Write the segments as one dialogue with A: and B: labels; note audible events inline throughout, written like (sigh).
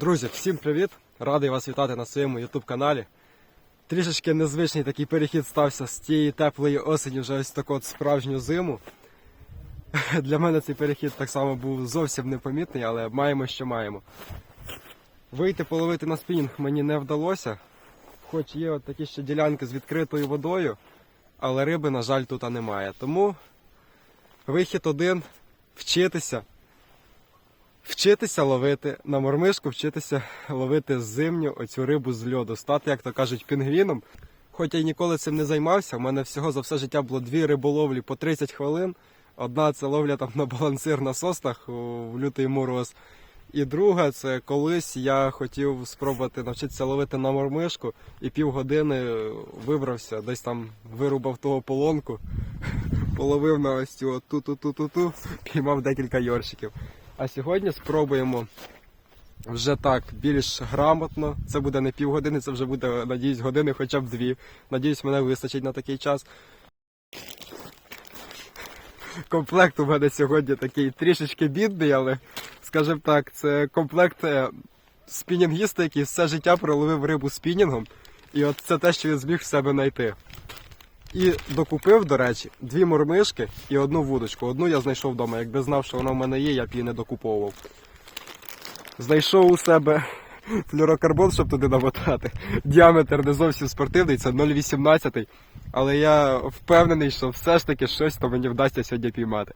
A: Друзі, всім привіт! Радий вас вітати на своєму YouTube каналі. Трішечки незвичний такий перехід стався з тієї теплої осені вже ось таку от справжню зиму. (laughs) Для мене цей перехід так само був зовсім непомітний, але маємо, що маємо. Вийти половити на спінінг мені не вдалося, хоч є от такі ще ділянки з відкритою водою, але риби, на жаль, тут немає. Тому вихід один вчитися. Вчитися ловити на мормишку, вчитися ловити зимню оцю рибу з льоду, стати, як то кажуть, пінгвіном. Хоч я ніколи цим не займався, у мене всього за все життя було дві риболовлі по 30 хвилин. Одна це ловля там на балансир на соснах в лютий мороз. І друга це колись я хотів спробувати навчитися ловити на мормишку і півгодини вибрався, десь там вирубав того полонку, (laughs) половив на ось цю ту-ту-ту-ту-ту, піймав декілька йоршиків. А сьогодні спробуємо вже так більш грамотно. Це буде не півгодини, це вже буде, надіюсь, години, хоча б дві. Надіюсь, мене вистачить на такий час. Комплект у мене сьогодні такий трішечки бідний, але, скажімо так, це комплект е, спінінгіста, який все життя проловив рибу спінінгом. І от це те, що він зміг в себе знайти. І докупив, до речі, дві мормишки і одну вудочку. Одну я знайшов вдома. Якби знав, що вона в мене є, я б її не докуповував. Знайшов у себе (laughs) флюрокарбон, щоб туди намотати. Діаметр не зовсім спортивний, це 0,18. Але я впевнений, що все ж таки щось то мені вдасться сьогодні піймати.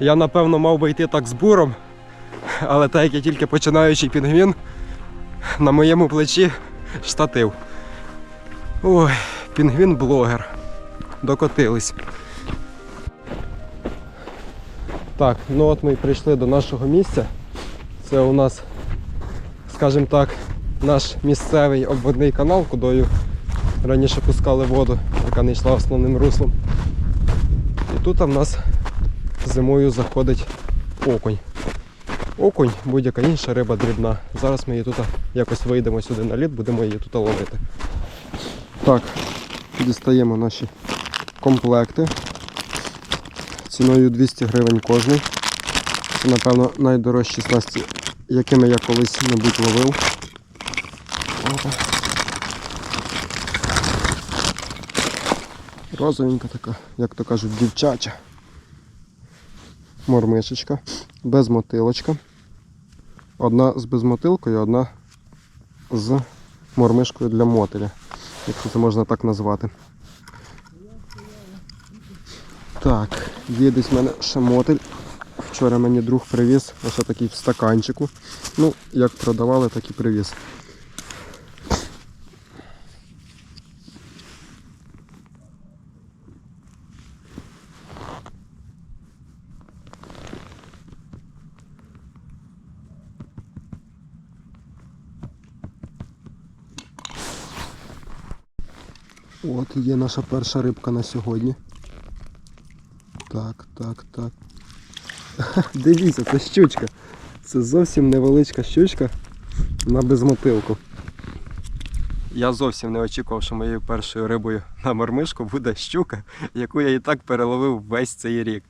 A: Я напевно мав би йти так з буром, але так як я тільки починаючий пінгвін, на моєму плечі штатив. Ой, пінгвін-блогер. Докотились. Так, ну от ми і прийшли до нашого місця. Це у нас, скажімо так, наш місцевий обводний канал, кудою раніше пускали воду, яка не йшла основним руслом. І тут в нас зимою заходить окунь. Окунь, будь-яка інша риба дрібна. Зараз ми її тут якось вийдемо сюди на лід, будемо її тут ловити. Так, дістаємо наші комплекти. Ціною 200 гривень кожний. Це, напевно, найдорожчі снасті, якими я колись-небудь ловив. Опа. Розовенька така, як то кажуть, дівчача мормишечка, безмотилочка. Одна з безмотилкою, одна з мормишкою для мотиля, якщо це можна так назвати. Так, є десь в мене ще мотиль. Вчора мені друг привіз ось такий в стаканчику. Ну, як продавали, так і привіз. От є наша перша рибка на сьогодні. Так, так, так. (laughs) Дивіться, це щучка. Це зовсім невеличка щучка на безмотилку. Я зовсім не очікував, що моєю першою рибою на мормишку буде щука, яку я і так переловив весь цей рік.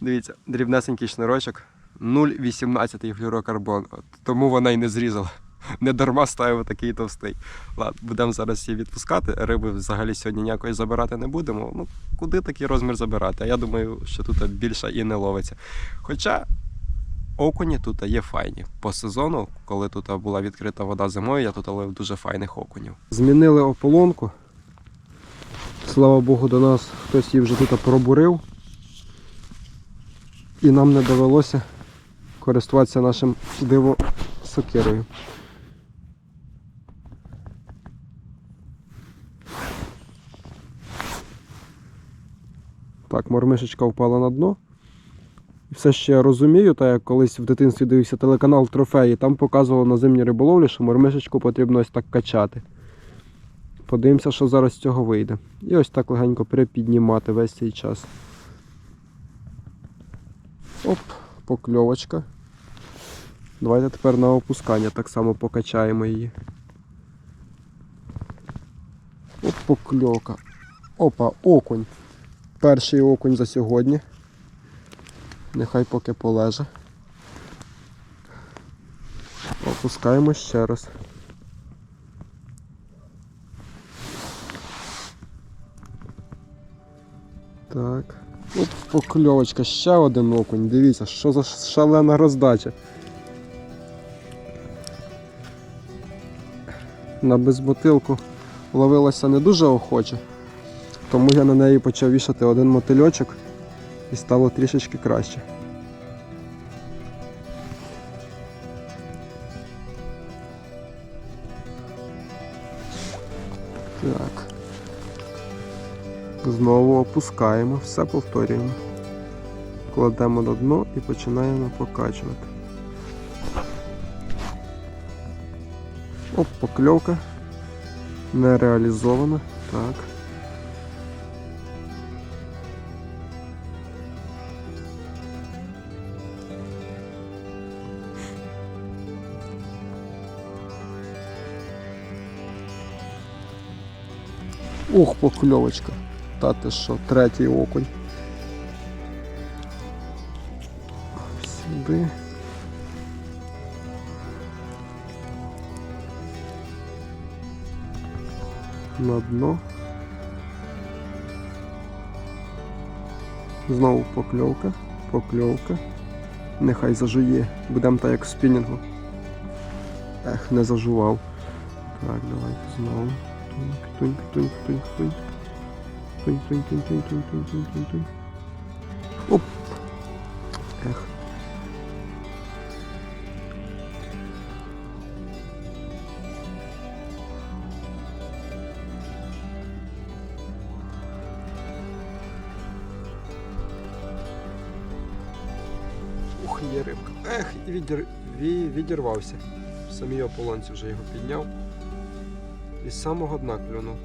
A: Дивіться, дрібнесенький шнурочок, 0,18 флюрокарбон. Тому вона й не зрізала. (laughs) Не дарма ставив такий товстий. Ладно, будемо зараз її відпускати. Риби взагалі сьогодні ніякої забирати не будемо. Ну, куди такий розмір забирати? А я думаю, що тут більше і не ловиться. Хоча окуні тут є файні. По сезону, коли тут була відкрита вода зимою, я тут ловив дуже файних окунів. Змінили ополонку. Слава Богу, до нас хтось її вже тут пробурив. І нам не довелося користуватися нашим диво сокирою. Так, мормишечка впала на дно. Все ще я розумію, так як колись в дитинстві дивився телеканал Трофеї, там показувало на зимній риболовлі, що мормишечку потрібно ось так качати. Подивимося, що зараз з цього вийде. І ось так легенько припіднімати весь цей час. Оп, покльовочка. Давайте тепер на опускання так само покачаємо її. Оп, покльовка. Опа, окунь. Перший окунь за сьогодні. Нехай поки полеже. Опускаємо ще раз. Так. Оп, покльовочка, ще один окунь. Дивіться, що за шалена роздача. На безмотилку ловилася не дуже охоче, тому я на неї почав вішати один мотильочок і стало трішечки краще. Так. Знову опускаємо, все повторюємо. Кладемо на дно і починаємо покачувати. Оп, покльовка. Не реалізована. Так. Ох, покльовочка. Та ти що, третій окунь. Сюди. На дно. Знову покльовка, покльовка. Нехай зажує. Будемо так як в спінінгу. Ех, не зажував. Так, давайте знову. Тунь, тунь, тунь, тунь, тунь. Тунь, тунь, тунь, тунь, тунь, тунь, тунь, тунь. Оп. Ех. Ух, є рибка. Ех, і відір... ві- відірвався. В самій ополонці вже його підняв. І з самого дна клюнув.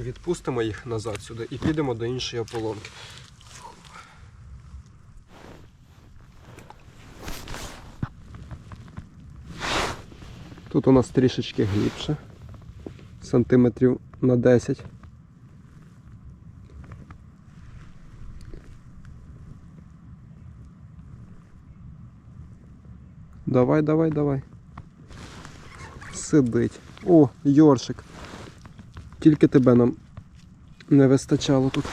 A: Відпустимо їх назад сюди і підемо до іншої ополонки. Тут у нас трішечки глибше, сантиметрів на 10. Давай, давай, давай. Сидить. О, Йоршик. Тільки тебе нам не вистачало тут.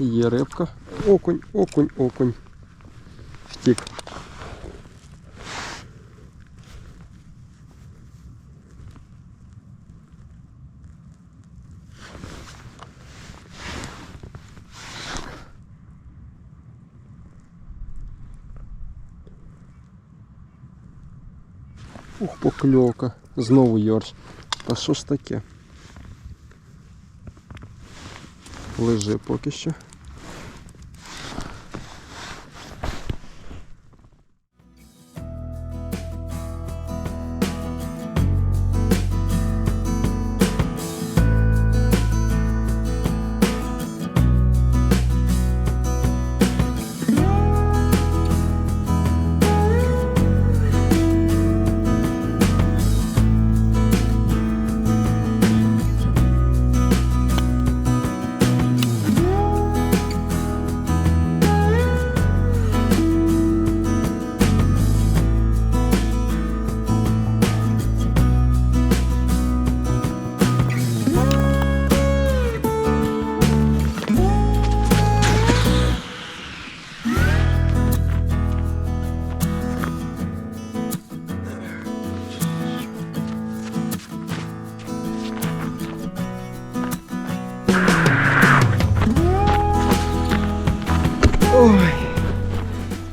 A: Є рибка. Окунь, окунь, окунь. Втік. Ух, покльовка. Знову йорш. Та що ж таке? Лежи поки що.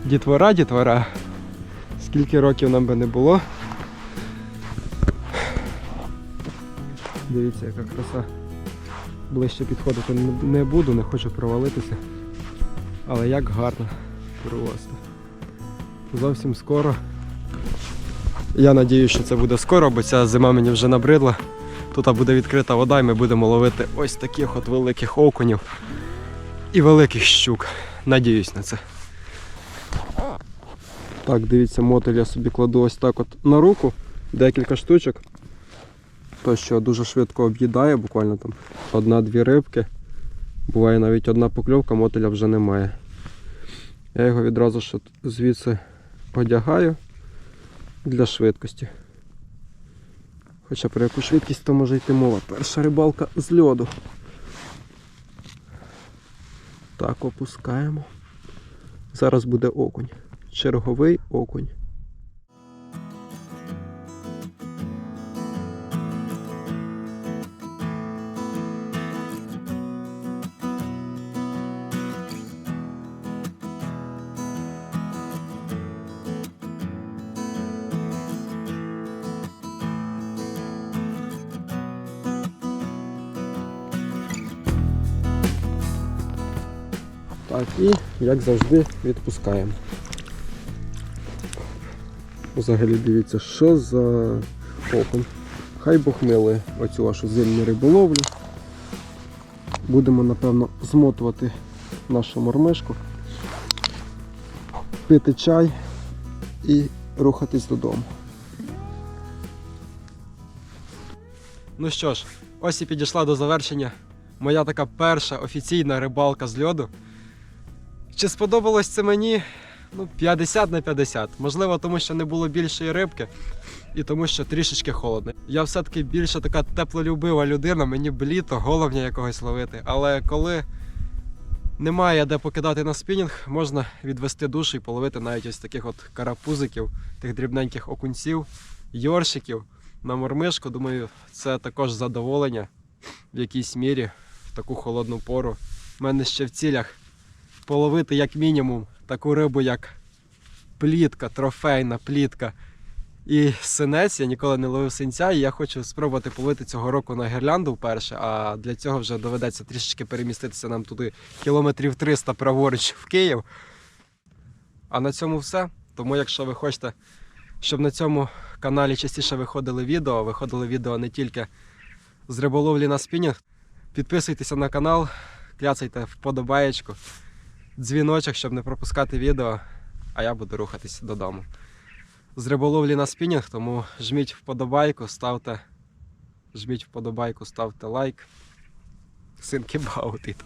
A: Дітвора, дітвора. Скільки років нам би не було. Дивіться, яка краса. Ближче підходити не- буду, не хочу провалитися. Але як гарно. Просто. Зовсім скоро. Я надію, що це буде скоро, бо ця зима мені вже набридла. Тут буде відкрита вода і ми будемо ловити ось таких от великих окунів і великих щук. Надіюсь на це. Так, дивіться, мотель я собі кладу ось так от на руку, декілька штучок. То, що дуже швидко об'їдає, буквально там одна-дві рибки. Буває навіть одна покльовка, мотеля вже немає. Я його відразу ж звідси одягаю для швидкості. Хоча про яку швидкість то може йти мова. Перша рибалка з льоду. Так, опускаємо. Зараз буде окунь. Черговий окунь. Так, і як завжди відпускаємо. Взагалі дивіться, що за окунь. Хай Бог милує оцю вашу зимню риболовлю. Будемо, напевно, змотувати нашу мормишку, пити чай і рухатись додому. Ну що ж, ось і підійшла до завершення моя така перша офіційна рибалка з льоду. Чи сподобалось це мені? Ну, 50 на 50. Можливо, тому що не було більшої рибки і тому, що трішечки холодно. Я все-таки більше така теплолюбива людина, мені б літо, головня якогось ловити. Але коли немає де покидати на спінінг, можна відвести душу і половити навіть ось таких от карапузиків, тих дрібненьких окунців, йоршиків на мормишку. Думаю, це також задоволення в якійсь мірі в таку холодну пору. У мене ще в цілях половити як мінімум таку рибу, як плітка, трофейна плітка і синець. Я ніколи не ловив синця, і я хочу спробувати половити цього року на гірлянду вперше. А для цього вже доведеться трішечки переміститися нам туди кілометрів 300 праворуч в Київ. А на цьому все. Тому, якщо ви хочете, щоб на цьому каналі частіше виходили відео, виходили відео не тільки з риболовлі на спінінг, підписуйтеся на канал, кляцайте вподобаєчку дзвіночок, щоб не пропускати відео, а я буду рухатись додому. З риболовлі на спінінг, тому жміть вподобайку, ставте, жміть вподобайку, ставте лайк. Синки баутит.